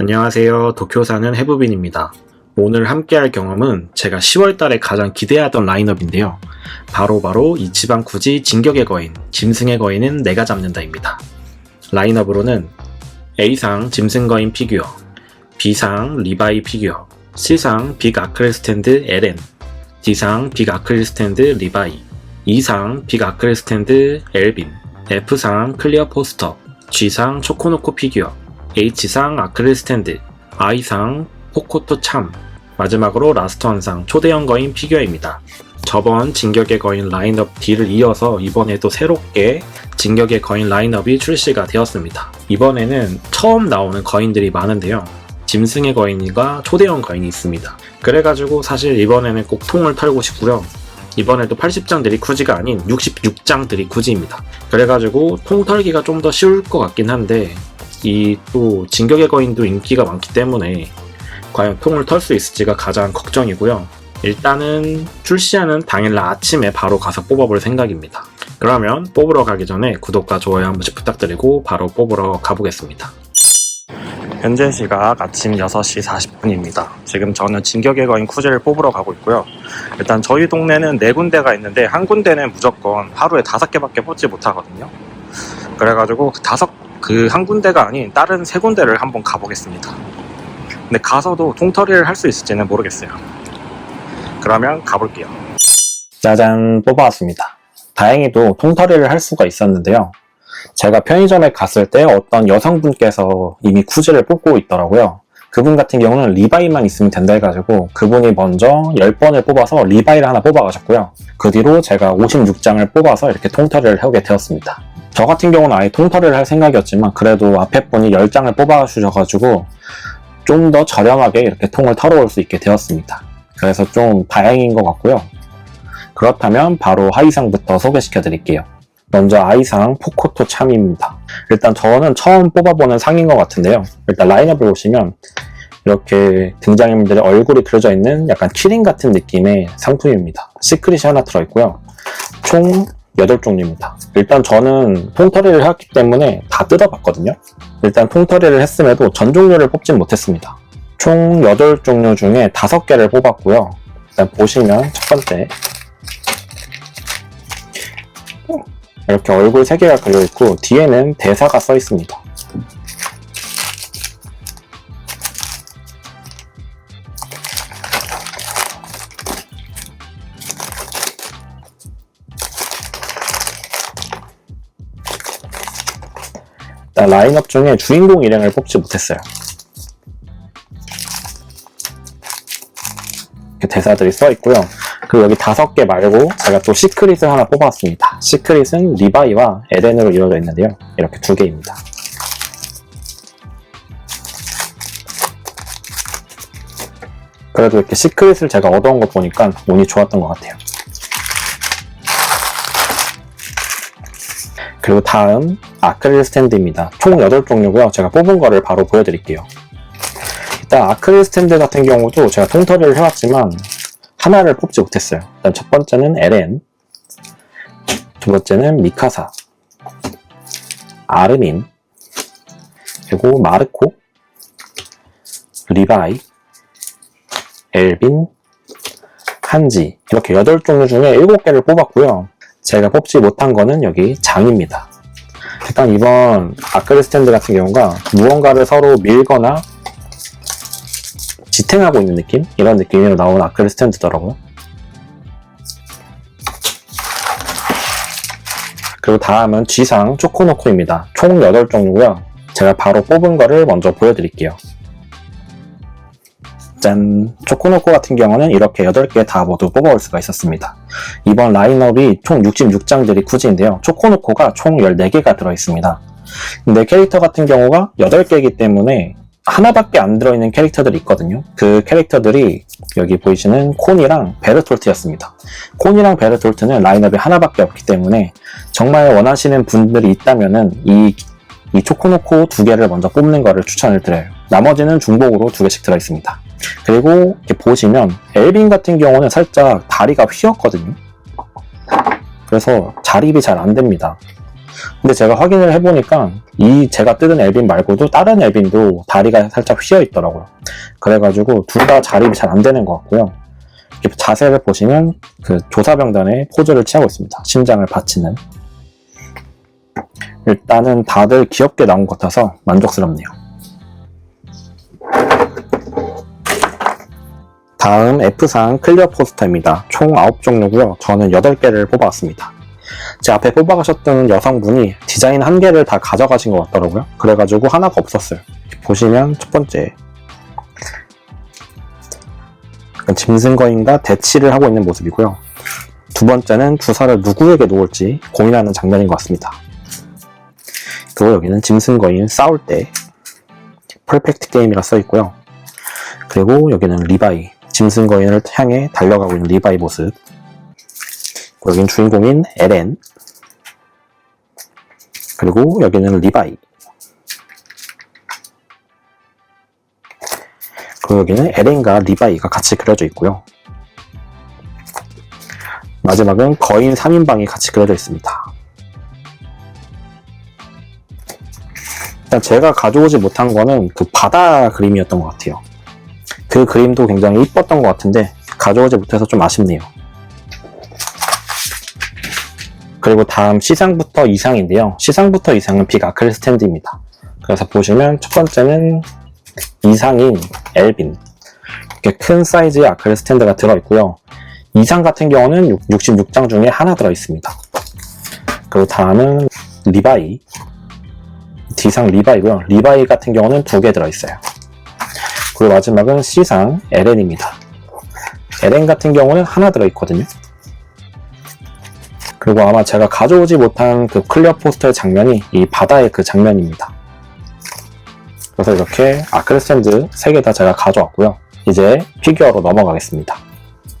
안녕하세요. 도쿄 사는 해부빈입니다. 오늘 함께 할 경험은 제가 10월 달에 가장 기대하던 라인업인데요. 바로바로 이치방 쿠지 진격의 거인, 짐승의 거인은 내가 잡는다입니다. 라인업으로는 A상 짐승 거인 피규어, B상 리바이 피규어, C상 빅 아크릴 스탠드 LN, D상 빅 아크릴 스탠드 리바이, E상 빅 아크릴 스탠드 엘빈, F상 클리어 포스터, G상 초코노코 피규어, H상 아크릴 스탠드, I상 포코토 참, 마지막으로 라스트 원상 초대형 거인 피규어입니다. 저번 진격의 거인 라인업 D를 이어서 이번에도 새롭게 진격의 거인 라인업이 출시가 되었습니다. 이번에는 처음 나오는 거인들이 많은데요. 짐승의 거인과 초대형 거인이 있습니다. 그래가지고 사실 이번에는 꼭 통을 털고 싶고요. 이번에도 80장 드리쿠지가 아닌 66장 드리쿠지입니다. 그래가지고 통 털기가 좀 더 쉬울 것 같긴 한데 이 또 진격의 거인도 인기가 많기 때문에 과연 통을 털 수 있을지가 가장 걱정이고요. 일단은 출시하는 당일날 아침에 바로 가서 뽑아볼 생각입니다. 그러면 뽑으러 가기 전에 구독과 좋아요 한 번씩 부탁드리고 바로 뽑으러 가보겠습니다. 현재 시각 아침 6시 40분입니다. 지금 저는 진격의 거인 쿠제를 뽑으러 가고 있고요. 일단 저희 동네는 네 군데가 있는데 한 군데는 무조건 하루에 다섯 개밖에 뽑지 못하거든요. 그래가지고 그 다섯 그 한 군데가 아닌 다른 세 군데를 한번 가보겠습니다. 근데 가서도 통털이를 할 수 있을지는 모르겠어요. 그러면 가볼게요. 짜잔 뽑아왔습니다. 다행히도 통털이를 할 수가 있었는데요. 제가 편의점에 갔을 때 어떤 여성분께서 이미 쿠즈를 뽑고 있더라고요. 그분 같은 경우는 리바이만 있으면 된다 해가지고 그분이 먼저 10번을 뽑아서 리바이를 하나 뽑아가셨고요. 그 뒤로 제가 56장을 뽑아서 이렇게 통털이를 하게 되었습니다. 저 같은 경우는 아예 통털이를 할 생각이었지만 그래도 앞에 분이 10장을 뽑아주셔가지고 좀 더 저렴하게 이렇게 통을 털어 올 수 있게 되었습니다. 그래서 좀 다행인 것 같고요. 그렇다면 바로 하이상부터 소개시켜 드릴게요. 먼저 아이상 포코토 참입니다. 일단 저는 처음 뽑아보는 상인 것 같은데요. 일단 라인업을 보시면 이렇게 등장인물들의 얼굴이 그려져 있는 약간 키링 같은 느낌의 상품입니다. 시크릿이 하나 들어있고요. 총 8 종류입니다. 일단 저는 통털이를 했기 때문에 다 뜯어봤거든요. 일단 통털이를 했음에도 전 종류를 뽑진 못했습니다. 총 8종류 중에 5개를 뽑았고요. 일단 보시면 첫 번째 이렇게 얼굴 3개가 걸려있고 뒤에는 대사가 써 있습니다. 일단 라인업 중에 주인공 일행을 뽑지 못했어요. 대사들이 써 있고요. 그리고 여기 다섯 개 말고 제가 또 시크릿을 하나 뽑아왔습니다. 시크릿은 리바이와 에덴으로 이루어져 있는데요. 이렇게 두 개입니다. 그래도 이렇게 시크릿을 제가 얻어온 거 보니까 운이 좋았던 것 같아요. 그리고 다음 아크릴 스탠드입니다. 총 8종류고요. 제가 뽑은 거를 바로 보여드릴게요. 일단 아크릴 스탠드 같은 경우도 제가 통털이를 해왔지만 하나를 뽑지 못했어요. 일단 첫 번째는 LN, 두 번째는 미카사, 아르민, 그리고 마르코, 리바이, 엘빈, 한지 이렇게 8종류 중에 7개를 뽑았고요. 제가 뽑지 못한 거는 여기 장입니다. 일단 이번 아크릴 스탠드 같은 경우가 무언가를 서로 밀거나 지탱하고 있는 느낌? 이런 느낌으로 나온 아크릴 스탠드더라고요. 그리고 다음은 G상 초코노코입니다. 총 8종류고요. 제가 바로 뽑은 거를 먼저 보여드릴게요. 짠! 초코노코 같은 경우는 이렇게 8개 다 모두 뽑아올 수가 있었습니다. 이번 라인업이 총 66장들이 쿠지인데요. 초코노코가 총 14개가 들어있습니다. 근데 캐릭터 같은 경우가 8개이기 때문에 하나밖에 안 들어있는 캐릭터들이 있거든요. 그 캐릭터들이 여기 보이시는 콘이랑 베르톨트였습니다. 콘이랑 베르톨트는 라인업이 하나밖에 없기 때문에 정말 원하시는 분들이 있다면은 이, 이 초코노코 두 개를 먼저 뽑는 거를 추천을 드려요. 나머지는 중복으로 두 개씩 들어있습니다. 그리고 이렇게 보시면 엘빈 같은 경우는 살짝 다리가 휘었거든요. 그래서 자립이 잘 안 됩니다. 근데 제가 확인을 해보니까 이 제가 뜯은 엘빈 말고도 다른 엘빈도 다리가 살짝 휘어 있더라고요. 그래가지고 둘 다 자립이 잘 안 되는 것 같고요. 이렇게 자세를 보시면 그 조사병단의 포즈를 취하고 있습니다. 심장을 받치는. 일단은 다들 귀엽게 나온 것 같아서 만족스럽네요. 다음 F상 클리어 포스터입니다. 총 9종류고요. 저는 8개를 뽑아왔습니다. 제 앞에 뽑아가셨던 여성분이 디자인 한 개를 다 가져가신 것 같더라고요. 그래가지고 하나가 없었어요. 보시면 첫 번째 짐승거인과 대치를 하고 있는 모습이고요. 두 번째는 주사를 누구에게 놓을지 고민하는 장면인 것 같습니다. 그리고 여기는 짐승거인 싸울 때 퍼펙트 게임이라 써 있고요. 그리고 여기는 리바이 짐승 거인을 향해 달려가고 있는 리바이 모습. 여기는 주인공인 에렌. 그리고 여기는 리바이. 그리고 여기는 에렌과 리바이가 같이 그려져 있고요. 마지막은 거인 3인방이 같이 그려져 있습니다. 일단 제가 가져오지 못한 거는 그 바다 그림이었던 것 같아요. 그 그림도 굉장히 이뻤던 것 같은데 가져오지 못해서 좀 아쉽네요. 그리고 다음 시상부터 이상인데요. 시상부터 이상은 빅 아클 스탠드입니다. 그래서 보시면 첫 번째는 이상인 엘빈. 이렇게 큰 사이즈의 아클 스탠드가 들어있고요. 이상 같은 경우는 66장 중에 하나 들어있습니다. 그리고 다음은 리바이. D상 리바이고요. 리바이 같은 경우는 두 개 들어있어요. 그리고 마지막은 C상 LN입니다. LN 같은 경우는 하나 들어있거든요. 그리고 아마 제가 가져오지 못한 그 클리어 포스터의 장면이 이 바다의 그 장면입니다. 그래서 이렇게 아크레스탠드 3개 다 제가 가져왔고요. 이제 피규어로 넘어가겠습니다.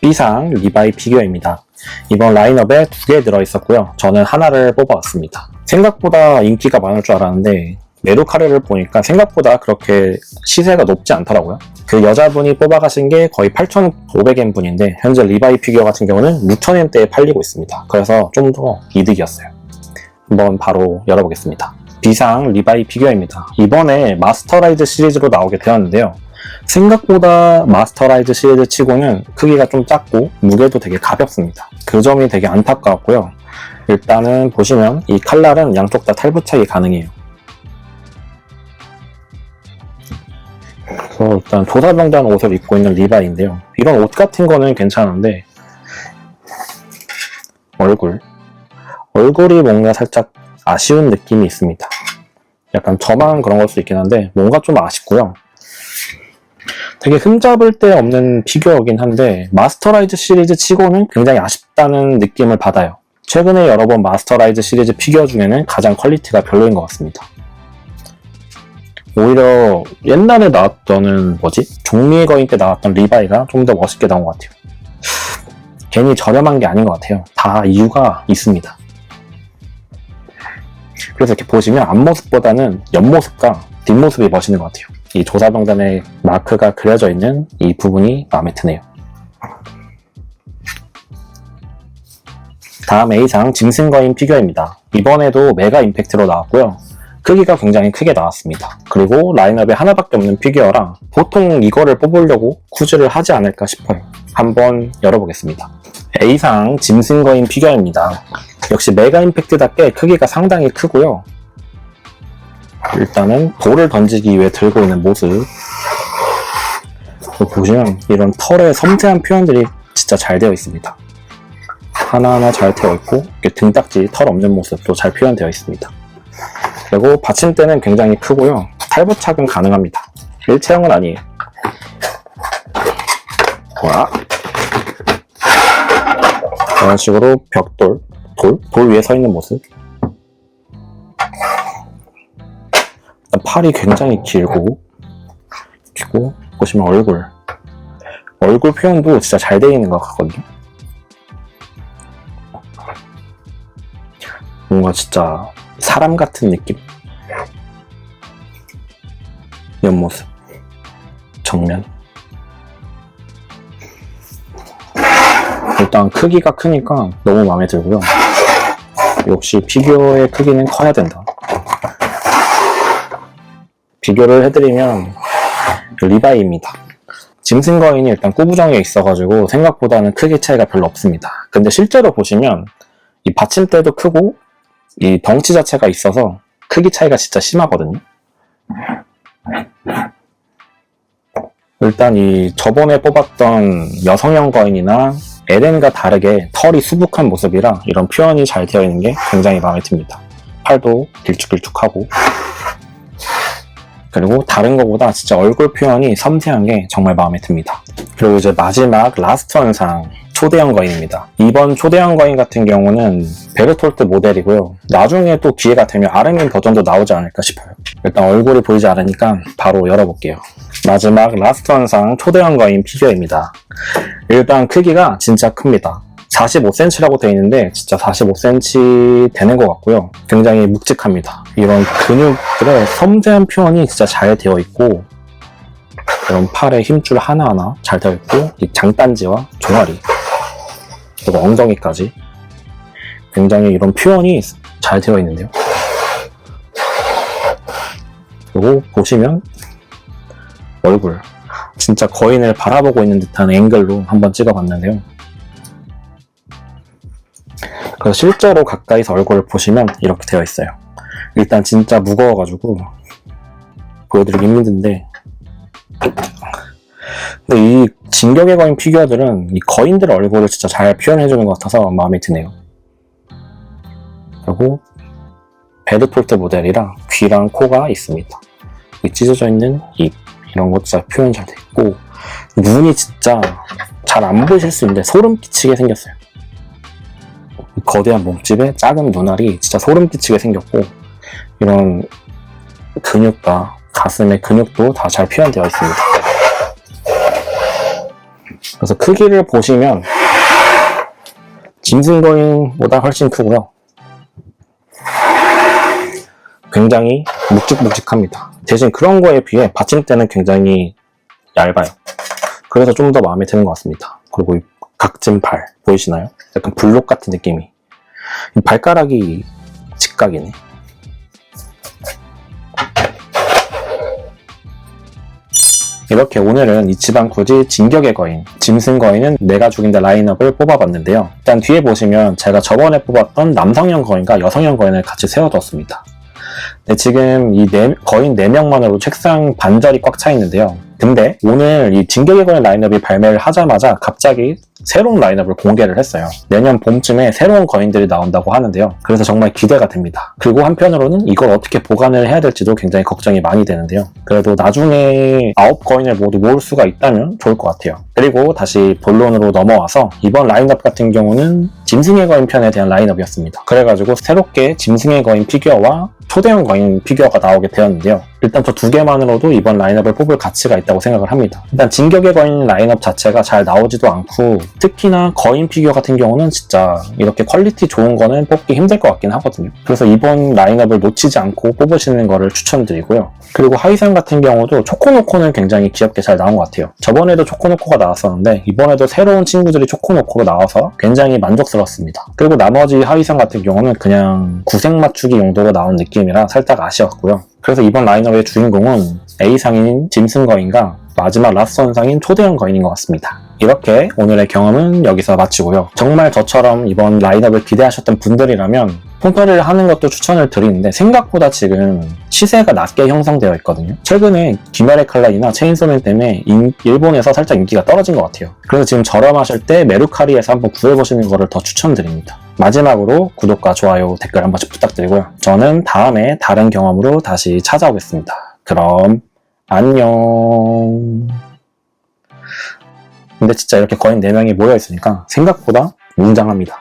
B상 리바이 피규어입니다. 이번 라인업에 두 개 들어있었고요. 저는 하나를 뽑아왔습니다. 생각보다 인기가 많을 줄 알았는데 메루카레를 보니까 생각보다 그렇게 시세가 높지 않더라고요. 그 여자분이 뽑아가신 게 거의 8,500엔 분인데 현재 리바이 피규어 같은 경우는 6,000엔대에 팔리고 있습니다. 그래서 좀 더 이득이었어요. 한번 바로 열어보겠습니다. 비상 리바이 피규어입니다. 이번에 마스터라이즈 시리즈로 나오게 되었는데요. 생각보다 마스터라이즈 시리즈 치고는 크기가 좀 작고 무게도 되게 가볍습니다. 그 점이 되게 안타까웠고요. 일단은 보시면 이 칼날은 양쪽 다 탈부착이 가능해요. 그래서 일단 조사병단 옷을 입고 있는 리바인데요. 이런 옷 같은 거는 괜찮은데 얼굴 얼굴이 뭔가 살짝 아쉬운 느낌이 있습니다. 약간 저만 그런 걸 수 있긴 한데 뭔가 좀 아쉽고요. 되게 흠잡을 데 없는 피규어이긴 한데 마스터라이즈 시리즈 치고는 굉장히 아쉽다는 느낌을 받아요. 최근에 여러 번 마스터라이즈 시리즈 피규어 중에는 가장 퀄리티가 별로인 것 같습니다. 오히려 옛날에 나왔던 뭐지? 종미의 거인 때 나왔던 리바이가 좀 더 멋있게 나온 것 같아요. 괜히 저렴한 게 아닌 것 같아요. 다 이유가 있습니다. 그래서 이렇게 보시면 앞모습보다는 옆모습과 뒷모습이 멋있는 것 같아요. 이 조사병단의 마크가 그려져 있는 이 부분이 마음에 드네요. 다음 A상 짐승거인 피규어입니다. 이번에도 메가 임팩트로 나왔고요. 크기가 굉장히 크게 나왔습니다. 그리고 라인업에 하나밖에 없는 피규어랑 보통 이거를 뽑으려고 쿠즈를 하지 않을까 싶어요. 한번 열어보겠습니다. A상 짐승거인 피규어입니다. 역시 메가 임팩트답게 크기가 상당히 크고요. 일단은 볼을 던지기 위해 들고 있는 모습 보시면 이런 털의 섬세한 표현들이 진짜 잘 되어 있습니다. 하나하나 잘 되어 있고 등딱지 털 없는 모습도 잘 표현되어 있습니다. 그리고 받침대는 굉장히 크고요. 탈부착은 가능합니다. 일체형은 아니에요. 와. 이런 식으로 벽돌, 돌, 돌 위에 서 있는 모습. 팔이 굉장히 길고, 그리고 보시면 얼굴. 얼굴 표현도 진짜 잘 되어 있는 것 같거든요. 뭔가 진짜 사람 같은 느낌? 옆모습, 정면. 일단 크기가 크니까 너무 마음에 들고요. 역시 피규어의 크기는 커야 된다. 비교를 해드리면 리바이입니다. 짐승 거인이 일단 꾸부정에 있어가지고 생각보다는 크기 차이가 별로 없습니다. 근데 실제로 보시면 이 받침대도 크고 이 덩치 자체가 있어서 크기 차이가 진짜 심하거든요. 일단 이 저번에 뽑았던 여성형 거인이나 에덴과 다르게 털이 수북한 모습이라 이런 표현이 잘 되어 있는 게 굉장히 마음에 듭니다. 팔도 길쭉길쭉하고 그리고 다른 것보다 진짜 얼굴 표현이 섬세한 게 정말 마음에 듭니다. 그리고 이제 마지막 라스트 현상 초대형 거인입니다. 이번 초대형 거인 같은 경우는 베르톨트 모델이고요. 나중에 또 기회가 되면 아르민 버전도 나오지 않을까 싶어요. 일단 얼굴이 보이지 않으니까 바로 열어볼게요. 마지막 라스트 현상 초대형 거인 피규어입니다. 일단 크기가 진짜 큽니다. 45cm라고 되어 있는데 진짜 45cm 되는 것 같고요. 굉장히 묵직합니다. 이런 근육들의 섬세한 표현이 진짜 잘 되어 있고 이런 팔의 힘줄 하나하나 잘 되어 있고 이 장단지와 종아리 그리고 엉덩이까지 굉장히 이런 표현이 잘 되어 있는데요. 그리고 보시면 얼굴 진짜 거인을 바라보고 있는 듯한 앵글로 한번 찍어봤는데요. 그래서 실제로 가까이서 얼굴을 보시면 이렇게 되어 있어요. 일단 진짜 무거워가지고 보여드리기 힘든데 근데 이 진격의 거인 피규어들은 이 거인들의 얼굴을 진짜 잘 표현해주는 것 같아서 마음에 드네요. 그리고 베드폴트 모델이랑 귀랑 코가 있습니다. 이 찢어져 있는 입 이런 것 진짜 표현 잘 됐고 눈이 진짜 잘 안 보이실 수 있는데 소름 끼치게 생겼어요. 거대한 몸집에 작은 눈알이 진짜 소름 끼치게 생겼고 이런 근육과 가슴의 근육도 다 잘 표현되어 있습니다. 그래서 크기를 보시면 짐승거인보다 훨씬 크고요. 굉장히 묵직묵직합니다. 대신 그런 거에 비해 받침대는 굉장히 얇아요. 그래서 좀 더 마음에 드는 것 같습니다. 그리고 이 각진 팔 보이시나요? 약간 블록 같은 느낌이. 이 발가락이 직각이네. 이렇게 오늘은 이치방 굳이 진격의 거인, 짐승 거인은 내가 죽인다 라인업을 뽑아봤는데요. 일단 뒤에 보시면 제가 저번에 뽑았던 남성형 거인과 여성형 거인을 같이 세워뒀습니다. 네, 지금 이 네- 거인 4명만으로 책상 반절이 꽉 차 있는데요. 근데 오늘 이 진격의 거인 라인업이 발매를 하자마자 갑자기 새로운 라인업을 공개를 했어요. 내년 봄쯤에 새로운 거인들이 나온다고 하는데요. 그래서 정말 기대가 됩니다. 그리고 한편으로는 이걸 어떻게 보관을 해야 될지도 굉장히 걱정이 많이 되는데요. 그래도 나중에 아홉 거인을 모두 모을 수가 있다면 좋을 것 같아요. 그리고 다시 본론으로 넘어와서 이번 라인업 같은 경우는 짐승의 거인 편에 대한 라인업이었습니다. 그래가지고 새롭게 짐승의 거인 피규어와 초대형 거인 피규어가 나오게 되었는데요. 일단 저 두 개만으로도 이번 라인업을 뽑을 가치가 있다고 생각을 합니다. 일단 진격의 거인 라인업 자체가 잘 나오지도 않고 특히나 거인 피규어 같은 경우는 진짜 이렇게 퀄리티 좋은 거는 뽑기 힘들 것 같긴 하거든요. 그래서 이번 라인업을 놓치지 않고 뽑으시는 거를 추천드리고요. 그리고 하이상 같은 경우도 초코노코는 굉장히 귀엽게 잘 나온 것 같아요. 저번에도 초코노코가 나 왔었는데 이번에도 새로운 친구들이 초코노코로 나와서 굉장히 만족스럽습니다. 그리고 나머지 하이상 같은 경우는 그냥 구색 맞추기 용도로 나온 느낌이라 살짝 아쉬웠고요. 그래서 이번 라인업의 주인공은 A상인 짐승 거인과 마지막 라스트 원상인 초대형 거인인 것 같습니다. 이렇게 오늘의 경험은 여기서 마치고요. 정말 저처럼 이번 라인업을 기대하셨던 분들이라면 폰터를 하는 것도 추천을 드리는데 생각보다 지금 시세가 낮게 형성되어 있거든요. 최근에 귀멸의 칼날이나 체인소맨 때문에 인- 일본에서 살짝 인기가 떨어진 것 같아요. 그래서 지금 저렴하실 때 메루카리에서 한번 구해보시는 것을 더 추천드립니다. 마지막으로 구독과 좋아요, 댓글 한 번씩 부탁드리고요. 저는 다음에 다른 경험으로 다시 찾아오겠습니다. 그럼 안녕. 근데 진짜 이렇게 거의 4명이 모여 있으니까 생각보다 웅장합니다.